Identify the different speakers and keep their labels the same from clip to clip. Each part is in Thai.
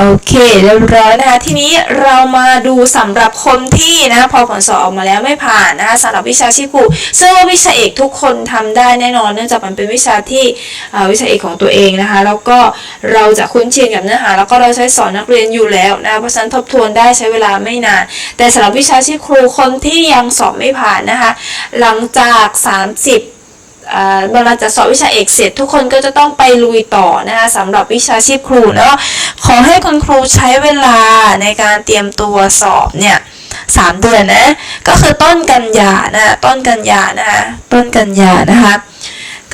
Speaker 1: โอเคเรียบร้อยนะคะทีนี้เรามาดูสำหรับคนที่นะพอผลสอบออกมาแล้วไม่ผ่านนะคะสำหรับวิชาชีพครูซึ่งว่าวิชาเอกทุกคนทำได้แน่นอน เนื่องจากมันเป็นวิชาที่วิชาเอกของตัวเองนะคะ แล้วก็เราจะคุ้นชินกับเนื้อหาแล้วก็เราใช้สอนนักเรียนอยู่แล้วนะเพราะฉะนั้นทบทวนได้ใช้เวลาไม่นาน แต่สำหรับวิชาชีพครูคนที่ยังสอบไม่ผ่านนะคะ หลังจาก 30 เวลาจะสอบวิชาเอกเสร็จ ทุกคนก็จะต้องไปลุยต่อนะคะสำหรับวิชาชีพครูแล้วขอให้คุณครูใช้เวลาในการเตรียมตัวสอบเนี่ยสามเดือนนะ ก็คือต้นกันยานะต้นกันยานะคะต้นกันยานะคะ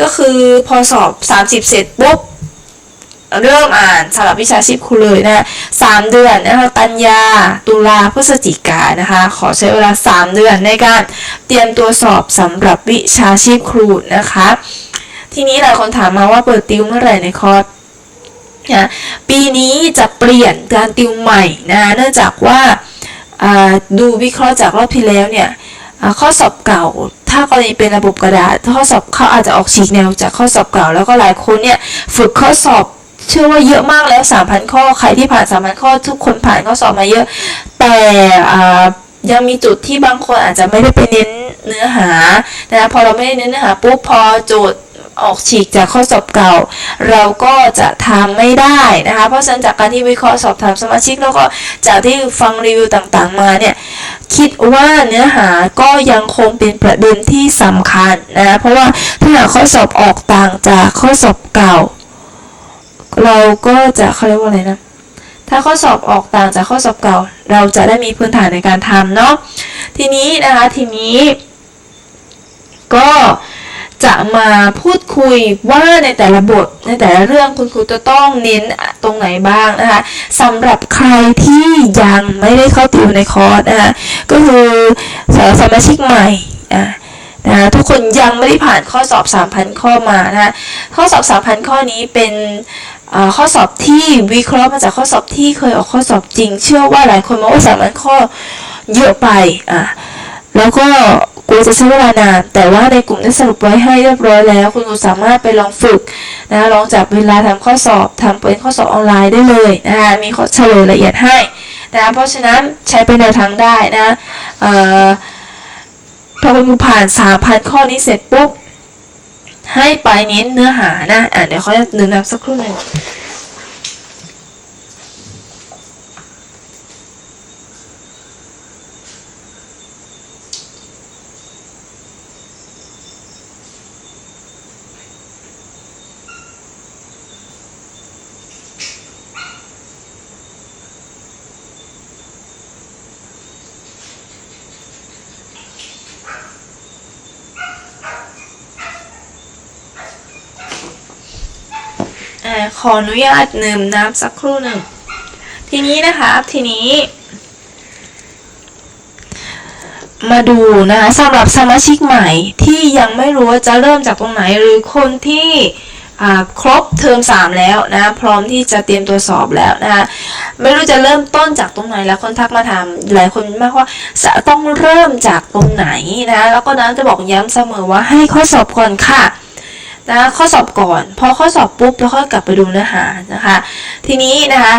Speaker 1: ก็คือพอสอบ 30 เสร็จปุ๊บ เริ่มอ่านสำหรับวิชาชีพครูเลยนะสามเดือนนะคะกันยา ตุลาพฤศจิกานะคะ ขอใช้เวลา 3 เดือนในการเตรียมตัวสอบสำหรับวิชาชีพครูนะคะ ทีนี้หลายคนถามมาว่าเปิดติวเมื่อไหร่ในคอร์สนะปีนี้จะเปลี่ยนการติวใหม่นะเนื่องจากว่าดูวิเคราะห์จากรอบที่แล้วเนี่ยข้อสอบเก่า ถ้ากรณีเป็นระบบกระดาษ ข้อสอบเขาอาจจะออกฉีกแนวจากข้อสอบเก่า แล้วก็หลายคนเนี่ยฝึกข้อสอบ เชื่อว่าเยอะมากแล้ว 3,000 ข้อ ใครที่ผ่าน 3,000 ข้อ ทุกคนผ่านข้อสอบมาเยอะ แต่อ่ายังมีจุดที่บางคนอาจจะไม่ได้ไปเน้นเนื้อหานะพอเราไม่ได้เน้นเนื้อหาปุ๊บพอโจทย์ออกฉีกจากข้อสอบเก่า เราก็จะทำไม่ได้นะคะ เพราะฉะนั้นจากการที่วิเคราะห์สอบถามสมาชิกแล้วก็จากที่ฟังรีวิวต่างๆมาเนี่ยคิดว่าเนื้อหาก็ยังคงเป็นประเด็นที่สำคัญนะเพราะว่าถ้าหากข้อสอบออกต่างจากข้อสอบเก่า เราก็จะเขาเรียกว่าอะไรนะ ถ้าข้อสอบออกต่างจากข้อสอบเก่า เราจะได้มีพื้นฐานในการทำเนาะ ทีนี้นะคะทีนี้ก็จะมาพูดคุยว่าในแต่ละบทในแต่ละเรื่องคุณครูจะต้องเน้นตรงไหนบ้างนะคะสำหรับใครที่ยังไม่ได้เข้าติวในคอร์สนะคะก็คือสสมาชิกใหม่อะนะคะทุกคนยังไม่ได้ผ่านข้อสอบ 3,000 ข้อมานะคะข้อสอบ 3,000 ข้อนี้เป็น ข้อสอบที่วิเคราะห์มาจากข้อสอบที่เคยออกข้อสอบจริง เชื่อว่าหลายคนมองว่า3,000ข้อเยอะไปอะแล้วก็กลัวจะใช้เวลานานแต่ว่าในกลุ่มได้สรุปไว้ให้เรียบร้อยแล้ว คุณครูสามารถไปลองฝึกนะลองจับเวลาทำข้อสอบทำเป็นข้อสอบออนไลน์ได้เลยนะคะมีข้อเฉลยละเอียดให้นะเพราะฉะนั้นใช้เป็นแนวทางได้นะเอ่อพอคุณครูผ่าน 3,000 ข้อนี้เสร็จปุ๊บ ให้ไปเน้นเนื้อหานะ อะเดี๋ยวเขาจะนึกนับสักครู่หนึ่ง ขออนุญาตดื่มน้ำสักครู่หนึ่ง ทีนี้นะคะทีนี้ มาดูนะคะสำหรับสมาชิกใหม่ที่ยังไม่รู้ว่าจะเริ่มจากตรงไหนหรือคนที่ครบเทอม3 แล้วนะพร้อมที่จะเตรียมตัวสอบแล้วนะคะไม่รู้จะเริ่มต้นจากตรงไหนแล้วคนทักมาถามหลายคนมากว่าจะต้องเริ่มจากตรงไหนนะแล้วก็นั้นจะบอกย้ำเสมอว่าให้ข้อสอบก่อนค่ะ นะข้อสอบก่อน พอข้อสอบปุ๊บแล้วค่อยกลับไปดูเนื้อหานะคะ ทีนี้นะคะ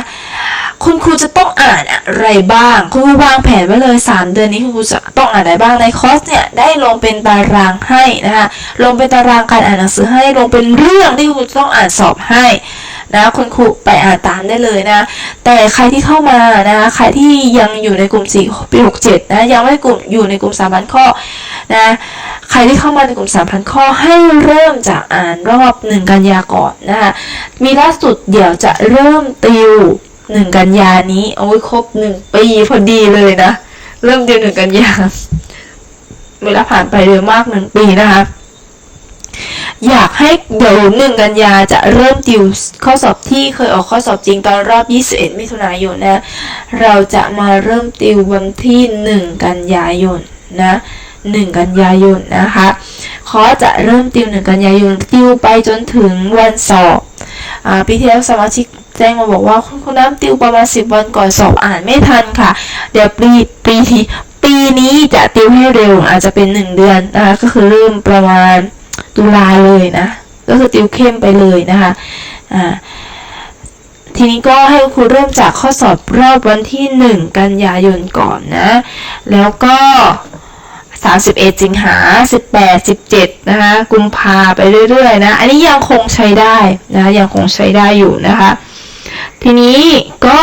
Speaker 1: คุณครูจะต้องอ่านอะไรบ้าง คุณครูวางแผนไว้เลย 3 เดือนนี้คุณครูจะต้องอ่านอะไรบ้างในคอร์สเนี่ยได้ลงเป็นตารางให้นะคะลงเป็นตารางการอ่านหนังสือให้ลงเป็นเรื่องที่คุณครูต้องอ่านสอบให้ นะคุณครูไปอ่านตามได้เลยนะ แต่ใครที่เข้ามานะคะใครที่ยังอยู่ในกลุ่ม4ปี67นะยังไม่กลุ่มอยู่ในกลุ่ม3,000ข้อนะใครที่เข้ามาในกลุ่ม3,000ข้อให้เริ่มจากอ่านรอบ1กันยาก่อนนะคะมีล่าสุดเดี๋ยวจะเริ่มติวหนึ่งกันยานี้โอ้ยครบหนึ่งปีพอดีเลยนะ เริ่มเดือนหนึ่งกันยาเวลาผ่านไปเร็วมากหนึ่งปีนะคะ อยากให้เดี๋ยวหนึ่งกันยาจะเริ่มติวข้อสอบที่เคยออกข้อสอบจริงตอนรอบ 21 มิถุนายนนะ เราจะมาเริ่มติววันที่ 1 กันยายนนะ 1 กันยายนนะคะขอจะเริ่มติว 1 กันยายนติวไปจนถึงวันสอบอปีที่แล้วสมาชิกแจ้งมาบอกว่าคุณคุณน้ำติวประมาณ 10 วันก่อนสอบอ่านไม่ทันค่ะ เดี๋ยวปีปีปีนี้จะติวให้เร็วอาจจะเป็น 1 เดือนนะคะก็คือเริ่มประมาณ ตุลาเลยนะ ก็คือติวเข้มไปเลยนะคะอ่าทีนี้ก็ให้ครูเริ่มจากข้อสอบรอบวันที่ 1 กันยายนก่อนนะ แล้วก็ 31 สิงหา 18 17 นะคะ กุมภาไปเรื่อยๆนะ อันนี้ยังคงใช้ได้นะ ยังคงใช้ได้อยู่นะคะ ทีนี้ก็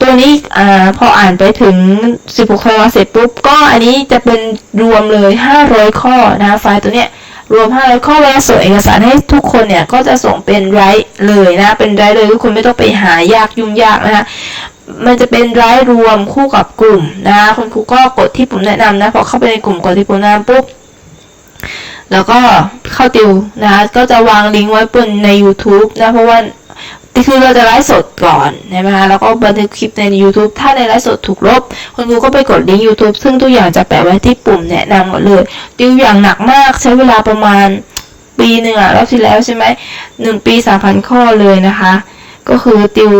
Speaker 1: ตัวนี้อาพออ่านไปถึง 16ธันวาเสร็จปุ๊บ ก็อันนี้จะเป็นรวมเลย 500 ข้อนะไฟล์ตัวเนี้ย รวม500ข้อเวลาส่งเอกสารให้ทุกคนเนี่ยก็จะส่งเป็นไรต์เลยนะ เป็นไรต์เลยทุกคนไม่ต้องไปหายากยุ่งยากนะคะมันจะเป็นรายรวมคู่กับกลุ่มนะคะคุณครูก็กดที่ผมแนะนำนะพอเข้าไปในกลุ่มกดที่ผมแนะนำปุ๊บแล้วก็เข้าติวนะคะก็จะวางลิงก์ไว้บนใน YouTube นะเพราะว่า คือเราจะไลฟ์สดก่อนใช่ไหมคะแล้วก็บันทึกคลิปใน YouTube ถ้าในไลฟ์สดถูกลบคุณครูก็ไปกดลิงก์ YouTube ซึ่งทุกอย่างจะแปะไว้ที่ปุ่มแนะนำหมดเลยติวอย่างหนักมากใช้เวลาประมาณปีหนึ่งอะรอบที่แล้วใช่ไหมหนึ่งปีสามพันข้อเลยนะคะ ก็คือติว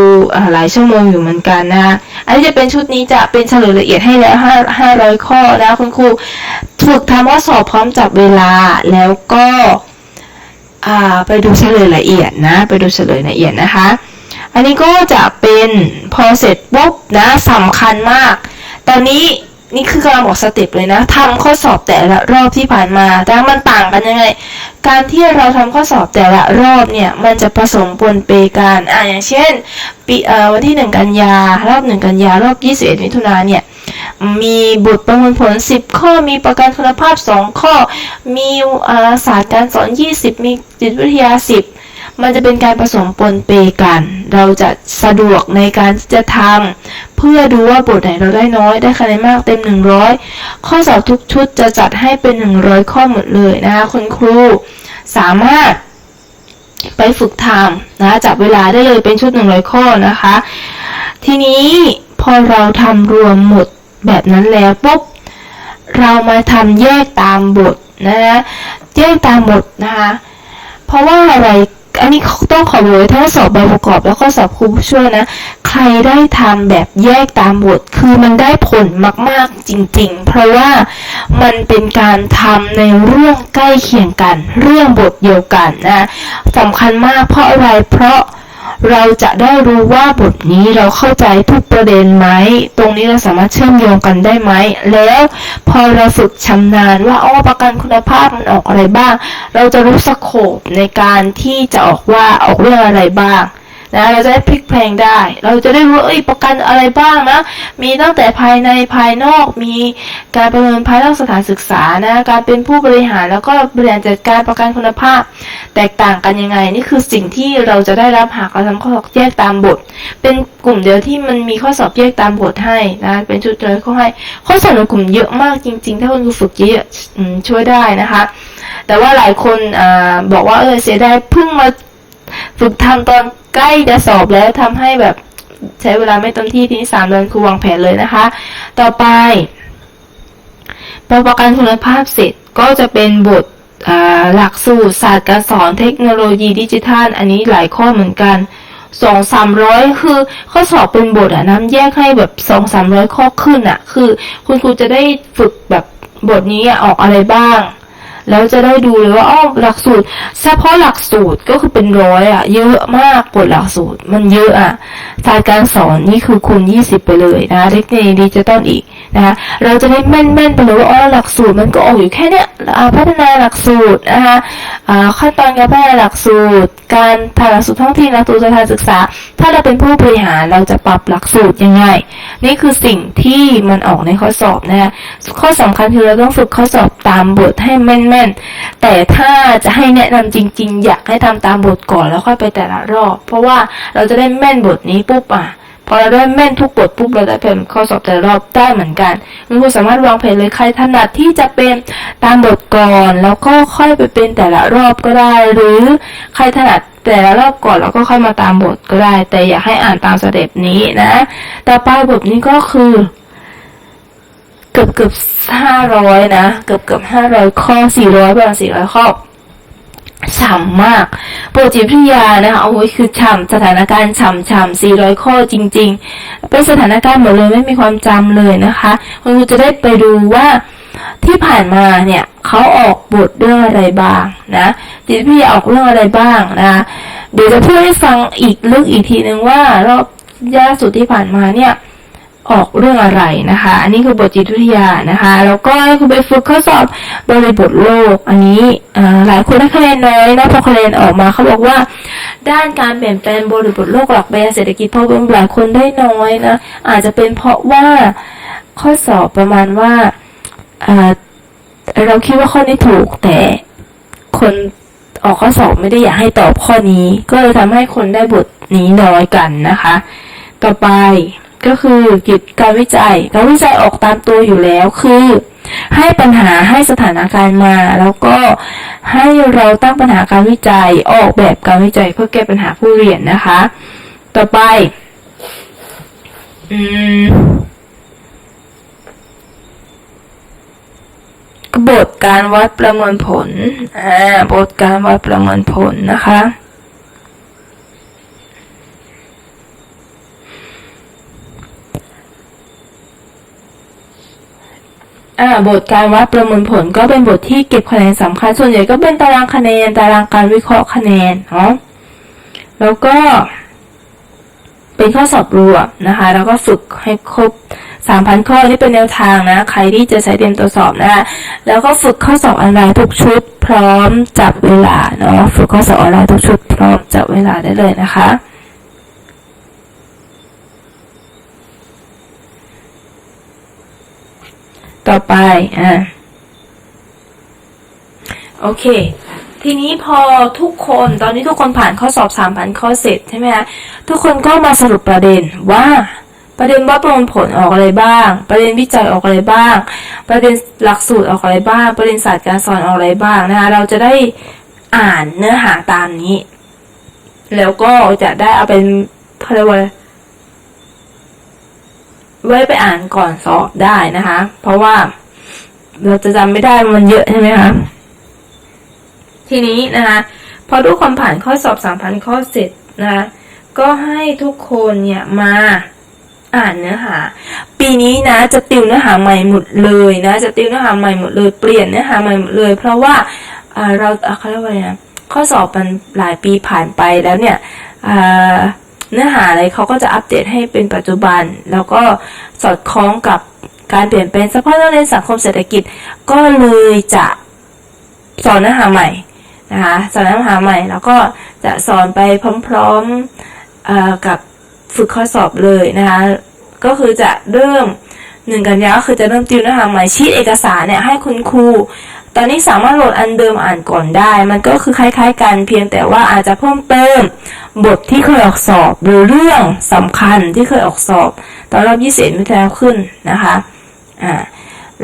Speaker 1: หลายชั่วโมงอยู่เหมือนกันนะคะอันนี้จะเป็นชุดนี้จะเป็นเฉลยละเอียดให้แล้วห้าห้าร้อยข้อนะคุณครูฝึกทำข้อสอบพร้อมจับเวลาแล้วก็ ไปดูเฉลยละเอียดนะ ไปดูเฉลยละเอียดนะคะ อันนี้ก็จะเป็นพอเสร็จปุ๊บนะสำคัญมาก ตอนนี้นี่คือกำลังบอกสเต็ปเลยนะทำข้อสอบแต่ละรอบที่ผ่านมาแต่มันต่างกันยังไง การที่เราทำข้อสอบแต่ละรอบเนี่ยมันจะผสมปนเปกันอ่าอย่างเช่นปีเอ่อวันที่ 1 กันยารอบ 1 กันยารอบ 21มิถุนาเนี่ย มีบทประมวลผล 10 ข้อ มีประกันคุณภาพ 2 ข้อ มีอาศาสตร์การสอน 20 มีจิตวิทยา 10 มันจะเป็นการผสมปนเปกัน เราจะสะดวกในการจะทำเพื่อดูว่าบทไหนเราได้น้อย ได้คะแนนมากเต็ม 100 ข้อสอบทุกชุดจะจัดให้เป็น 100 ข้อหมดเลยนะคะคุณครูสามารถไปฝึกทำนะจับเวลาได้เลยเป็นชุด 100 ข้อนะคะ ทีนี้พอเราทำรวมหมด แบบนั้นแล้วปุ๊บเรามาทำแยกตามบทนะคะแยกตามบทนะคะเพราะว่าอะไรอันนี้ต้องขอเลยทั้งสอบใบประกอบแล้วก็สอบครูผู้ช่วยนะ ใครได้ทำแบบแยกตามบท คือมันได้ผลมากๆจริงๆ เพราะว่ามันเป็นการทำในเรื่องใกล้เคียงกัน เรื่องบทเดียวกันนะสำคัญมากเพราะอะไรเพราะ เราจะได้รู้ว่าบทนี้เราเข้าใจทุกประเด็นไหม ตรงนี้เราสามารถเชื่อมโยงกันได้ไหม แล้วพอเราฝึกชำนาญว่าอ๋อประกันคุณภาพมันออกอะไรบ้าง เราจะรู้สโคปในการที่จะออกว่าออกเรื่องอะไรบ้าง นะเราจะได้พลิกแพลงได้ เราจะได้รู้เอ้ยประกันอะไรบ้างนะมีตั้งแต่ภายในภายนอกมีการประเมินภายนอกสถานศึกษานะการเป็นผู้บริหารแล้วก็บริหารจัดการประกันคุณภาพ แตกต่างกันยังไงนี่คือสิ่งที่เราจะได้รับหากเราทำข้อสอบแยกตามบท เป็นกลุ่มเดียวที่มันมีข้อสอบแยกตามบทให้นะเป็นชุดเลยข้อให้ข้อสอบในกลุ่มเยอะมากจริง ๆ ถ้าคุณครูฝึกเยอะช่วยได้นะคะ แต่ว่าหลายคนอบอกว่าเออเสียดายเพิ่งมา ฝึกทำตอนใกล้จะสอบแล้วทำให้แบบใช้เวลาไม่เต็มที่ทีนี้สามเดือนครูวางแผนเลยนะคะ ต่อไปพอประกันคุณภาพเสร็จก็จะเป็นบทหลักสูตรศาสตร์การสอนเทคโนโลยีดิจิทัล อันนี้หลายข้อเหมือนกันสองสามร้อยคือข้อสอบเป็นบทอะน้ำแยกให้แบบสองสามร้อยข้อขึ้นอะคือ คุณครูจะได้ฝึกแบบบทนี้อะออกอะไรบ้าง แล้วจะได้ดูเลยว่าอ้อหลักสูตรเฉพาะหลักสูตรก็คือเป็นร้อยอะเยอะมากบทหลักสูตร มันเยอะอะศาสตร์การสอนนี่คือคูณ20 ไปเลยนะเทคนโลยีดิจิตอลอีกนะคะเราจะได้แม่นๆไปเลยว่าอ๋อหลักสูตรมันก็ออกอยู่แค่เนี้ยอ่าพัฒนาหลักสูตรนะคะอ่าขั้นตอนการพัฒนาหลักสูตร การผ่านหลักสูตรท้องถิ่นหลักสูตรสถานศึกษา ถ้าเราเป็นผู้บริหารเราจะปรับหลักสูตรยังไง นี่คือสิ่งที่มันออกในข้อสอบนะคะข้อสำคัญคือเราต้องฝึกข้อสอบตามบทให้แม่นๆแต่ถ้าจะให้แนะนำจริง ๆ อยากให้ทำตามบทก่อนแล้วค่อยไปแต่ละรอบ เพราะว่าเราจะได้แม่นบทนี้ปุ๊บอะพอเราได้แม่นทุกบทปุ๊บเราได้เป็นข้อสอบแต่ละรอบได้เหมือนกันคุณครูสามารถวางแผนเลยใครถนัดที่จะเป็นตามบทก่อนแล้วก็ค่อยไปเป็นแต่ละรอบก็ได้ หรือใครถนัดแต่ละรอบก่อนแล้วก็ค่อยมาตามบทก็ได้ แต่อยากให้อ่านตามสเต็ปนี้นะ ต่อไปบทนี้ก็คือ กือบเกือบห้าร้อยนะ เกือบเกือบห้าร้อยข้อสี่ร้อยประมาณสี่ร้อยข้อฉ่ำมากโปรจิตวิทยานะคะโอ้ยคือฉ่ำสถานการณ์ฉ่ำฉ่ำสี่ร้อยข้อจริง ๆ เป็นสถานการณ์หมดเลยไม่มีความจำเลยนะคะคุณครูจะได้ไปดูว่าที่ผ่านมาเนี่ยเขาออกบทเรื่องอะไรบ้างนะจิตวิทยาออกเรื่องอะไรบ้างนะเดี๋ยวจะพูดให้ฟังอีกลึกอีกทีนึงว่ารอบล่าสุดที่ผ่านมาเนี่ย ออกเรื่องอะไรนะคะ อันนี้คือบทจิตวิทยานะคะ แล้วก็คุณไปฝึกข้อสอบบริบทโลก อันนี้หลายคนได้คะแนนน้อยนะพอคะแนนออกมาเขาบอกว่า ด้านการเปลี่ยนแปลงบริบทโลกหลักแบรนเศรษฐกิจพอเพียงหลายคนได้น้อยนะ อาจจะเป็นเพราะว่าข้อสอบประมาณว่าเราคิดว่าข้อนี้ถูกแต่คนออกข้อสอบไม่ได้อยากให้ตอบข้อนี้ ก็เลยทำให้คนได้บทนี้น้อยกันนะคะ ต่อไป ก็คือกิจการวิจัย การวิจัยออกตามตัวอยู่แล้วคือ ให้ปัญหาให้สถานการณ์มา แล้วก็ให้เราตั้งปัญหาการวิจัยออกแบบการวิจัยเพื่อแก้ปัญหาผู้เรียนนะคะ ต่อไปอืมบทการวัดประเมินผลอ่าบทการวัดประเมินผลนะคะ อ่าบทการวัดประเมินผลก็เป็นบทที่เก็บคะแนนสำคัญ ส่วนใหญ่ก็เป็นตารางคะแนน ตารางการวิเคราะห์คะแนนเนาะแล้วก็ เป็นข้อสอบรวมนะคะ แล้วก็ฝึกให้ครบ3,000 ข้อนี่เป็นแนวทางนะ ใครที่จะใช้เตรียมตัวสอบนะแล้วก็ฝึกข้อสอบออนไลน์ทุกชุด พร้อมจับเวลาเนาะฝึกข้อสอบออนไลน์ทุกชุด พร้อมจับเวลาได้เลยนะคะ ต่อไป อ่า โอเค ทีนี้พอทุกคนตอนนี้ทุกคนผ่านข้อสอบ3,000ข้อเสร็จใช่ไหมคะทุกคนก็มาสรุปประเด็นว่าประเด็นว่าประมวลผลออกอะไรบ้าง ประเด็นวิจัยออกอะไรบ้าง ประเด็นหลักสูตรออกอะไรบ้าง ประเด็นศาสตร์การสอนออกอะไรบ้างนะคะ เราจะได้อ่านเนื้อหาตามนี้ แล้วก็จะได้เอาเป็นเขาเรียกว่า ไว้ไปอ่านก่อนสอบได้นะคะ เพราะว่าเราจะจำไม่ได้มันเยอะใช่ไหมคะทีนี้นะคะพอทุกคนผ่านข้อสอบสามพันข้อเสร็จนะคะก็ให้ทุกคนเนี่ยมาอ่านเนื้อหา ปีนี้นะจะติวเนื้อหาใหม่หมดเลยนะ จะติวเนื้อหาใหม่หมดเลยเปลี่ยนเนื้อหาใหม่หมดเลย เพราะว่าเราอะเขาเรียกว่าไงนะข้อสอบมันหลายปีผ่านไปแล้วเนี่ยอ เนื้อหาอะไรเขาก็จะอัปเดตให้เป็นปัจจุบัน แล้วก็สอดคล้องกับการเปลี่ยนแปลงสภาพแวดล้อมสังคมเศรษฐกิจ ก็เลยจะสอนเนื้อหาใหม่นะคะสอนเนื้อหาใหม่ แล้วก็จะสอนไปพร้อมๆกับฝึกข้อสอบเลยนะคะก็คือจะเริ่มหนึ่งกันยาก็คือจะเริ่มติวเนื้อหาใหม่ชีตเอกสารเนี่ยให้คุณครู ตอนนี้สามารถโหลดอันเดิมอ่านก่อนได้ มันก็คือคล้าย ๆ กันเพียงแต่ว่าอาจจะเพิ่มเติม บทที่เคยออกสอบหรือเรื่องสำคัญที่เคยออกสอบ ตอนรอบยี่สิบวิทยาขึ้นนะคะอ่า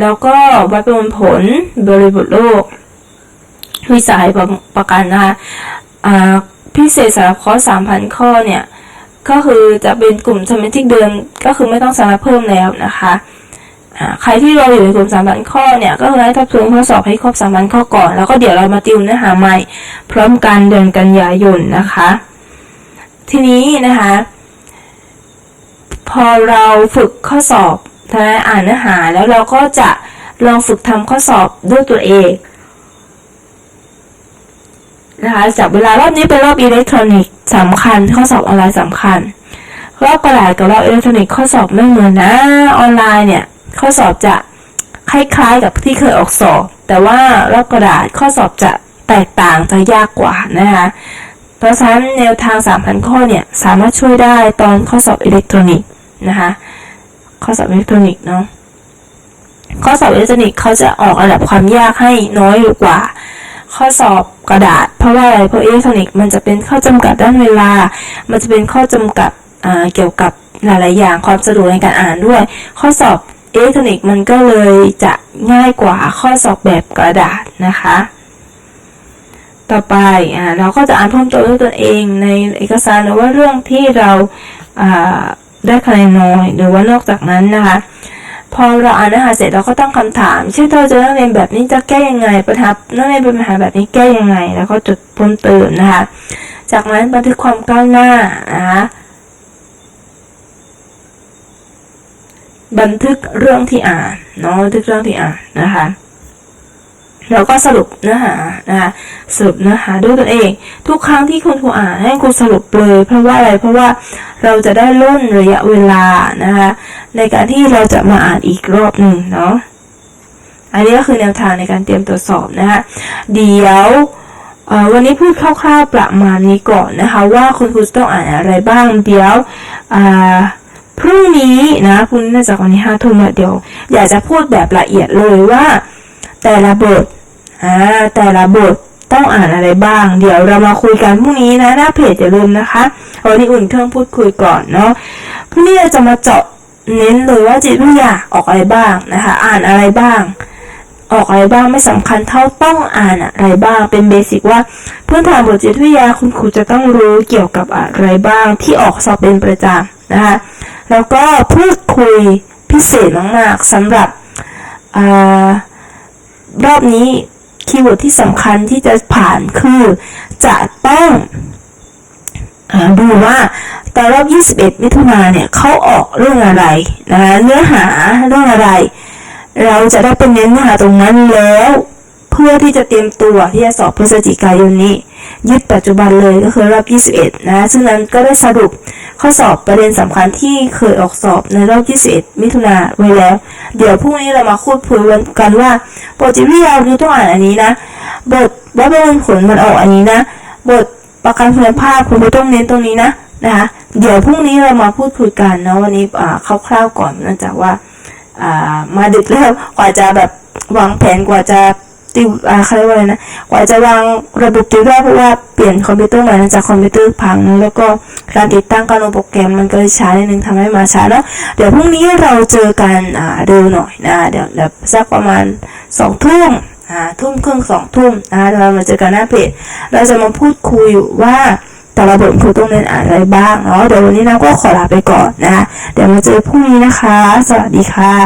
Speaker 1: แล้วก็วัดประมวลผลบริบทโลก วิสัยประประกันนะคะอ่าพิเศษสำหรับคอร์ส3,000 ข้อเนี่ยก็คือจะเป็นกลุ่มสมาชิกเดิมก็คือไม่ต้องสมัครเพิ่มแล้วนะคะ ใครที่เรออยู่ในกลุ่ม3,000ข้อเนี่ยก็คือให้ทบทวนข้อสอบให้ครบ3,000ข้อก่อน แล้วก็เดี๋ยวเรามาติวเนื้อหาใหม่ พร้อมกันเดือนกันยายนนะคะ ทีนี้นะคะ พอเราฝึกข้อสอบนะอ่านเนื้อหาแล้วเราก็จะลองฝึกทำข้อสอบด้วยตัวเองนะคะจับเวลารอบนี้เป็นรอบอิเล็กทรอนิกส์สำคัญ ข้อสอบออนไลน์สำคัญรอบกระดาษกับรอบอิเล็กทรอนิกส์ข้อสอบไม่เหมือนนะออนไลน์เนี่ย ข้อสอบจะคล้ายๆกับที่เคยออกสอบ แต่ว่ารอบกระดาษข้อสอบจะแตกต่างจะยากกว่านะคะเพราะฉะนั้นแนวทาง 3,000 ข้อเนี่ยสามารถช่วยได้ตอนข้อสอบอิเล็กทรอนิกส์นะคะข้อสอบอิเล็กทรอนิกส์เนาะข้อสอบอิเล็กทรอนิกส์เขาจะออกระดับความยากให้น้อยกว่า ข้อสอบกระดาษ เพราะว่าอะไรเพราะอิเล็กทรอนิกส์มันจะเป็นข้อจำกัดด้านเวลา มันจะเป็นข้อจำกัดเกี่ยวกับหลาย ๆ อย่างความสะดวกในการอ่านด้วย ข้อสอบ อิเล็กทรอนิกส์มันก็เลยจะง่ายกว่าข้อสอบแบบกระดาษนะคะ ต่อไปอ่าเราก็จะอ่านเพิ่มเติมด้วยตนเองในเอกสารหรือว่าเรื่องที่เราได้คะแนนน้อยหรือว่านอกจากนั้นนะคะ พอเราอ่านเนื้อหาเสร็จเราก็ตั้งคำถามเช่นเราเจอนักเรียนแบบนี้จะแก้ยังไงปัญหานักเรียนเป็นปัญหาแบบนี้แก้ยังไง แล้วก็จดเพิ่มเติมนะคะ จากนั้นบันทึกความก้าวหน้านะคะ บันทึกเรื่องที่อ่านเนาะทุกเรื่องที่อ่านนะคะแล้วก็สรุปเนื้อหานะคะสรุปเนื้อหาด้วยตนเอง ทุกครั้งที่คุณครูอ่านให้ครูสรุปเลย เพราะว่าอะไรเพราะว่าเราจะได้ล่นระยะเวลานะคะในการที่เราจะมาอ่านอีกรอบหนึ่งเนาะอันนี้ก็คือแนวทางในการเตรียมตรวจสอบนะคะเดี๋ยววันนี้พูดคร่าวๆประมาณนี้ก่อนนะคะ ว่าคุณครูต้องอ่านอะไรบ้างเดี๋ยวอ่า พรุ่งนี้นะพรุ่งนี้น่าจะวันนี้ห้าทุ่มเดี๋ยว อยากจะพูดแบบละเอียดเลยว่า แต่ละบทอ่าแต่ละบทต้องอ่านอะไรบ้าง เดี๋ยวเรามาคุยกันพรุ่งนี้นะหน้าเพจอย่าลืมนะคะวันนี้อุ่นเครื่องพูดคุยก่อนเนาะพรุ่งนี้เราจะมาเจาะเน้นเลยว่าจิตวิทยาออกอะไรบ้างนะคะ อ่านอะไรบ้าง ออกอะไรบ้างไม่สำคัญเท่าต้องอ่านอะไรบ้าง เป็นเบสิกว่าพื้นฐานบทจิตวิทยาคุณครูจะต้องรู้เกี่ยวกับอะไรบ้างที่ออกสอบเป็นประจำ นะคะแล้วก็พูดคุยพิเศษมากๆสำหรับอรอบนี้คีย์เวิร์ดที่สำคัญที่จะผ่านคือจะต้องอดูว่าตอนรอบ 21 มิถุนาเนี่ยเขาออกเรื่องอะไรนะคะเนื้อหาเรื่องอะไร เราจะได้เป็นเน้นเนื้อหาตรงนั้นแล้ว เพื่อที่จะเตรียมตัวที่จะสอบพฤศจิกายนนี้ ยึดปัจจุบันเลยก็คือรอบ 21 นะซึ่งนั้นก็ได้สรุป ข้อสอบประเด็นสำคัญที่เคยออกสอบในรอบ21มิถุนาไว้แล้ว เดี๋ยวพรุ่งนี้เรามาพูดกันว่าบทจิตวิทยาคือต้องอ่านอันนี้นะ บทว่าเป็นผลมันออกอันนี้นะ บทประกันคุณภาพคุณก็ต้องเน้นตรงนี้นะนะคะเดี๋ยวพรุ่งนี้เรามาพูดคุยกันเนาะวันนี้คร่าวๆก่อนเนื่องจากว่าอ่ามาดึกแล้วกว่าจะแบบวางแผนกว่าจะ ติวอ่าเขาเรียกว่าอะไรนะกว่าจะวางระบบติวได้เพราะว่าเปลี่ยนคอมพิวเตอร์ใหม่จากคอมพิวเตอร์พังแล้วก็การติดตั้งการลงโปรแกรมมันก็เลยช้านิดนึงทำให้มาช้าเนาะเดี๋ยวพรุ่งนี้เราเจอกันอ่าเร็วหน่อยนะเดี๋ยวแบบสักประมาณสองทุ่มอ่าทุ่มครึ่งสองทุ่มนะเรามาเจอกันหน้าเพจเราจะมาพูดคุยว่าแต่ละบทครูต้องเรียนอ่านอะไรบ้างเนาะเดี๋ยววันนี้นะก็ขอลาไปก่อนนะคะเดี๋ยวมาเจอพรุ่งนี้นะคะ สวัสดีค่ะ